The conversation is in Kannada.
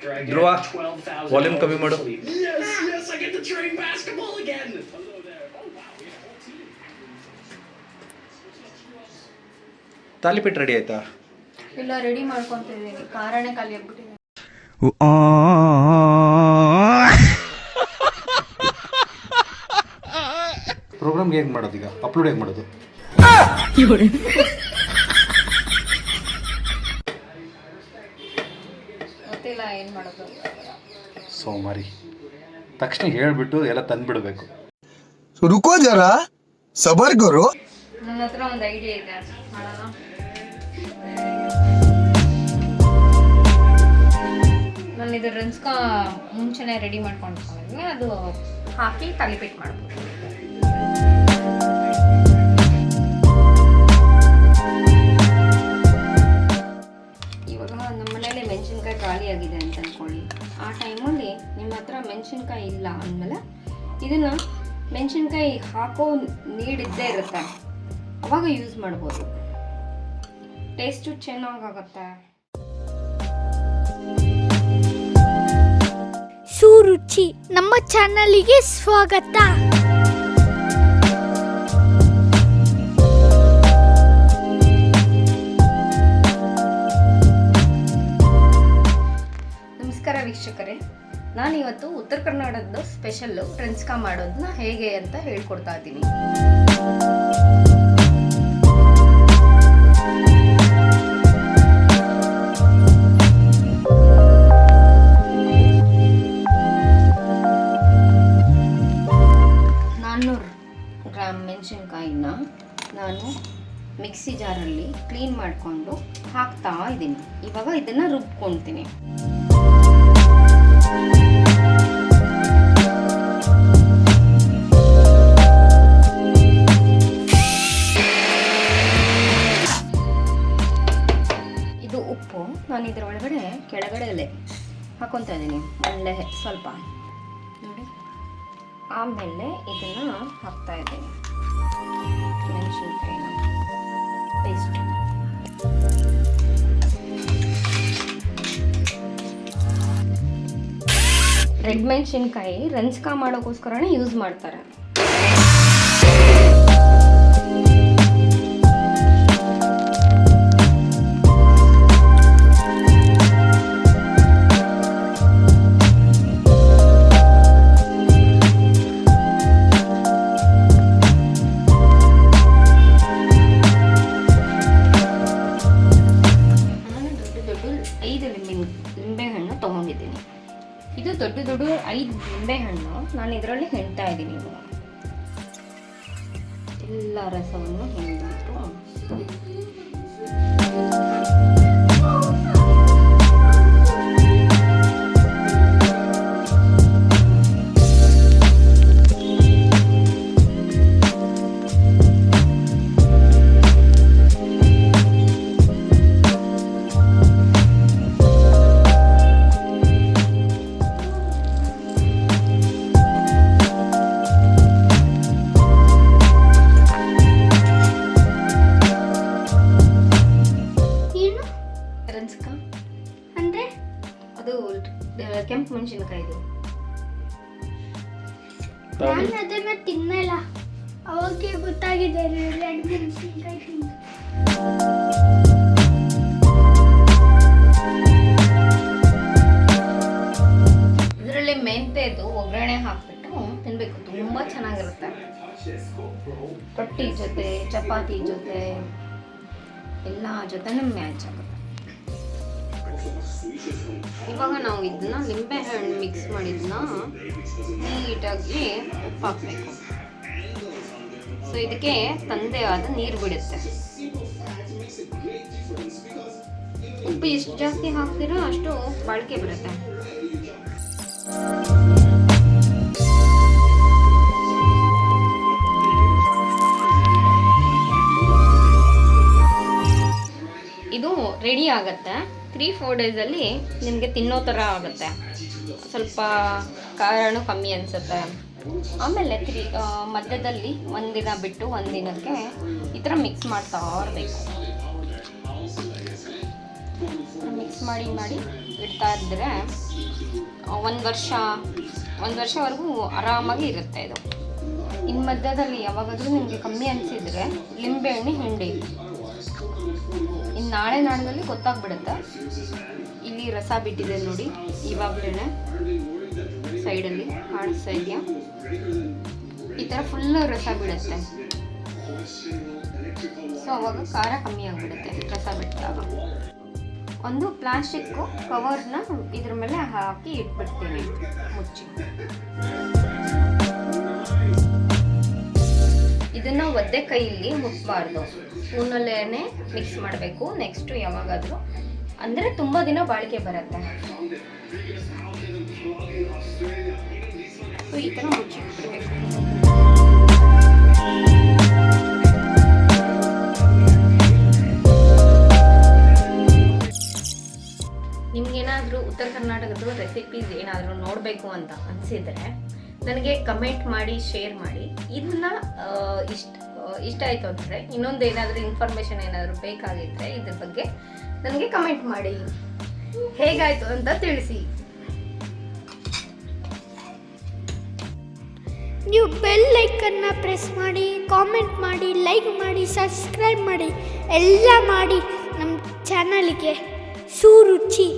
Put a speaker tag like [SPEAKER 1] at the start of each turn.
[SPEAKER 1] after I get
[SPEAKER 2] Dhruva,
[SPEAKER 1] 12,000
[SPEAKER 2] volume ಕಮ್ಮಿ ಮಾಡು.
[SPEAKER 1] Yes, yes, I get to train basketball again. Hello there. Oh wow, yeah, whole team.
[SPEAKER 2] Thalipeeth ready ಆಯ್ತಾ
[SPEAKER 3] ಇಲ್ಲ ರೆಡಿ ಮಾಡ್ಕೊಂತಿದ್ದೀನಿ ಕಾರಣೆ ಖಾಲಿ ಆಗ್ಬಿಟ್ಟಿದೆ
[SPEAKER 2] ಪ್ರೋಗ್ರಾಮ್ಗೆ ಹೆಂಗೆ ಮಾಡೋದು ಈಗ ಅಪ್ಲೋಡ್ ಹೆಂಗೆ ಮಾಡೋದು ಸೋಮಾರಿ. ತಕ್ಷಣ ಹೇಳ್ಬಿಟ್ಟು ಎಲ್ಲ ತಂದ್ಬಿಡ್ಬೇಕು.
[SPEAKER 4] ರುಕೋ ಜರ ಸಬರ್ಗರು.
[SPEAKER 3] ನನ್ನ ಹತ್ರ ಒಂದು ಐಡಿಯಾ ಇದೆ. ನಾನು ಇದು ರನ್ಸ್ಕ ರೆಡಿ ಮಾಡ್ಕೊಂಡು ಅದು ಹಾಕಿ ತಲೆಪಿಟ್ ಮಾಡ್ಬೋದು. ಮೆಣಸಿನ್ಕಾಯಿ ಖಾಲಿ ಆಗಿದೆ ಅಂತ ಅನ್ಕೊಳ್ಳಿ. ಆ ಟೈಮಲ್ಲಿ ನಿಮ್ಮ ಹತ್ರ ಮೆಣಸಿನ್ಕಾಯಿ ಇಲ್ಲ ಅಂದಮೇಲೆ ಇದನ್ನು ಮೆಣಸಿನ್ಕಾಯಿ ಹಾಕೋ ನೀಡಿದ್ದೇ ಇರುತ್ತೆ. ಅವಾಗ ಯೂಸ್ ಮಾಡ್ಬೋದು. ಟೇಸ್ಟು ಚೆನ್ನಾಗಾಗತ್ತೆ
[SPEAKER 5] ಸುರುಚಿ, ನಮ್ಮ ಚಾನಲಿಗೆ ಸ್ವಾಗತ.
[SPEAKER 3] ನಾನಿವತ್ತು ಉತ್ತರ ಕನ್ನಡದ ಸ್ಪೆಷಲ್ಲು ಟ್ರೆನ್ಸ್ಕಾ ಮಾಡೋದನ್ನ ಹೇಗೆ ಅಂತ ಹೇಳ್ಕೊಡ್ತಾ ಇದ್ದೀನಿ. ಗ್ರಾಮ್ ಮೆಣಸಿನ್ಕಾಯಿನ ನಾನು ಮಿಕ್ಸಿ ಜಾರಲ್ಲಿ ಕ್ಲೀನ್ ಮಾಡಿಕೊಂಡು ಹಾಕ್ತಾ ಇದ್ದೀನಿ. ಇವಾಗ ಇದನ್ನು ರುಬ್ಕೊಳ್ತೀನಿ ಇದು ಉಪ್ಪು. ನಾನು ಇದರ ಒಳಗಡೆ ಕೆಳಗಡೆ ಹಾಕೊತಾ ಇದ್ದೀನಿ. ಒಳ್ಳೆ ಸ್ವಲ್ಪ. ನೋಡಿ. ಆಮೇಲೆ ಇದನ್ನು ಹಾಕ್ತಾ ಇದ್ದೀನಿ. ಮೆಣಸಿನ್ಕಾಯಿನ. ಪೇಸ್ಟ್. ರೆಡ್ ಮೆಣಸಿನ್ಕಾಯಿ ರಂಜ್ಕ ಮಾಡೋಕ್ಕೋಸ್ಕರನೇ ಯೂಸ್ ಮಾಡ್ತಾರೆ. ದೊಡ್ಡ ದೊಡ್ಡ ಐದು ಲಿಂಬೆಹಣ್ಣು ನಾನು ಇದರಲ್ಲಿ ಹೆಣ್ತಾ ಇದ್ದೀನಿ. ಎಲ್ಲ ರಸವನ್ನು ಹೆಣ್ಬಿಟ್ಟು ರಂಜ್ಕ
[SPEAKER 5] ಅಂದ್ರೆ
[SPEAKER 3] ಅದು ಕೆಂಪು ಮೆಣಸಿನ್ಕಾಯಿದು
[SPEAKER 5] ನಾನು ಅದನ್ನ ತಿನ್ನಲ್ಲ. ಅವಾಗೆ ಗೊತ್ತಾಗಿದೆ ರೆಡ್ ಮೆಣಸಿನ್ಕಾಯಿ ತಿಂದು.
[SPEAKER 3] ಇದರಲ್ಲಿ ಮೆಂತೆದು ಒಗ್ಗರಣೆ ಹಾಕ್ಬಿಟ್ಟು ತಿನ್ಬೇಕು. ತುಂಬಾ ಚೆನ್ನಾಗಿರುತ್ತೆ. ರೊಟ್ಟಿ ಜೊತೆ ಚಪಾತಿ ಜೊತೆ ಎಲ್ಲ ಜೊತೆನೂ ಮ್ಯಾಚ್ ಆಗುತ್ತೆ. ಇವಾಗ ನಾವು ಇದನ್ನ ನಿಂಬೆ ಹಣ್ಣು ಮಿಕ್ಸ್ ಮಾಡಿದ್ನ, ನೀಟಾಗಿ ಉಪ್ಪು ಹಾಕಬೇಕು ಸೊ ಇದಕ್ಕೆ ತಂದೆ ಆದ ನೀರು ಬಿಡುತ್ತೆ. ಉಪ್ಪು ಎಷ್ಟು ಜಾಸ್ತಿ ಹಾಕ್ತೀರೋ ಅಷ್ಟು ಬಾಳಿಕೆ ಬರುತ್ತೆ. ಇದು ರೆಡಿ ಆಗುತ್ತೆ. ತ್ರೀ ಫೋರ್ ಡೇಸಲ್ಲಿ ನಿಮಗೆ ತಿನ್ನೋ ಥರ ಆಗುತ್ತೆ. ಸ್ವಲ್ಪ ಖಾರನೂ ಕಮ್ಮಿ ಅನಿಸುತ್ತೆ. ಆಮೇಲೆ ತ್ರೀ ಮಧ್ಯದಲ್ಲಿ ಒಂದಿನ ಬಿಟ್ಟು ಒಂದಿನಕ್ಕೆ ಈ ಥರ ಮಿಕ್ಸ್ ಮಾಡ್ತಾ ಇರಬೇಕು. ಮಿಕ್ಸ್ ಮಾಡಿ ಮಾಡಿ ಇಡ್ತಾ ಇದ್ದರೆ ಒಂದು ವರ್ಷ, ಒಂದು ವರ್ಷವರೆಗೂ ಆರಾಮಾಗಿ ಇರುತ್ತೆ ಇದು. ಇನ್ನು ಮಧ್ಯದಲ್ಲಿ ಯಾವಾಗಾದರೂ ನಿಮಗೆ ಕಮ್ಮಿ ಅನಿಸಿದರೆ ಲಿಂಬೆಹಣ್ಣೆ ಹಿಂಡಿ. ಇನ್ನು ನಾಳೆ ನಾಡದಲ್ಲಿ ಗೊತ್ತಾಗ್ಬಿಡುತ್ತೆ? ಇಲ್ಲಿ ರಸ ಬಿಟ್ಟಿದೆ ನೋಡಿ ಇವಾಗಲೇ ಸೈಡಲ್ಲಿ ಕಾಣಿಸ್ತಾ ಇದೆಯಾ? ಈ ಥರ ಫುಲ್ ರಸ ಬಿಡುತ್ತೆ. ಸೊ ಅವಾಗ ಖಾರ ಕಮ್ಮಿ ಆಗಿಬಿಡುತ್ತೆ ರಸ ಬಿಟ್ಟಾಗ. ಒಂದು ಪ್ಲಾಸ್ಟಿಕ್ಕು ಕವರ್ನ ಇದ್ರ ಮೇಲೆ ಹಾಕಿ ಇಟ್ಬಿಡ್ತೀನಿ ಮುಚ್ಚಿ. ಒದ್ದೆ ಕೈಯಲ್ಲಿ ಮುಟ್ಬಾರ್ದು. ಸ್ಪೂನಲ್ಲೇ ಮಿಕ್ಸ್ ಮಾಡಬೇಕು. ನೆಕ್ಸ್ಟು ಯಾವಾಗಾದರೂ. ಅಂದರೆ ತುಂಬ ದಿನ ಬಾಳಿಕೆ ಬರುತ್ತೆ. ಈ ಥರ ಮುಚ್ಚಿಟ್ಬಿಡ್ಬೇಕು. ನಿಮ್ಗೇನಾದರೂ ಉತ್ತರ ಕರ್ನಾಟಕದ ರೆಸಿಪೀಸ್ ಏನಾದರೂ ನೋಡಬೇಕು ಅಂತ ಅನಿಸಿದರೆ, ನನಗೆ ಕಮೆಂಟ್ ಮಾಡಿ ಶೇರ್ ಮಾಡಿ. ಇದನ್ನ ಇಷ್ಟ ಇಷ್ಟ ಆಯಿತು ಅಂದರೆ ಇನ್ನೊಂದು ಏನಾದರೂ ಇನ್ಫಾರ್ಮೇಷನ್ ಏನಾದರೂ ಬೇಕಾಗಿದ್ದರೆ ಇದ್ರ ಬಗ್ಗೆ ನನಗೆ ಕಮೆಂಟ್ ಮಾಡಿ. ಹೇಗಾಯಿತು ಅಂತ ತಿಳಿಸಿ.
[SPEAKER 5] ನೀವು ಬೆಲ್ ಲೈಕನ್ನ ಪ್ರೆಸ್ ಮಾಡಿ ಕಾಮೆಂಟ್ ಮಾಡಿ ಲೈಕ್ ಮಾಡಿ ಸಬ್ಸ್ಕ್ರೈಬ್ ಮಾಡಿ. ಎಲ್ಲ ಮಾಡಿ ನಮ್ಮ ಚಾನಲ್ಗೆ ಸುರುಚಿ.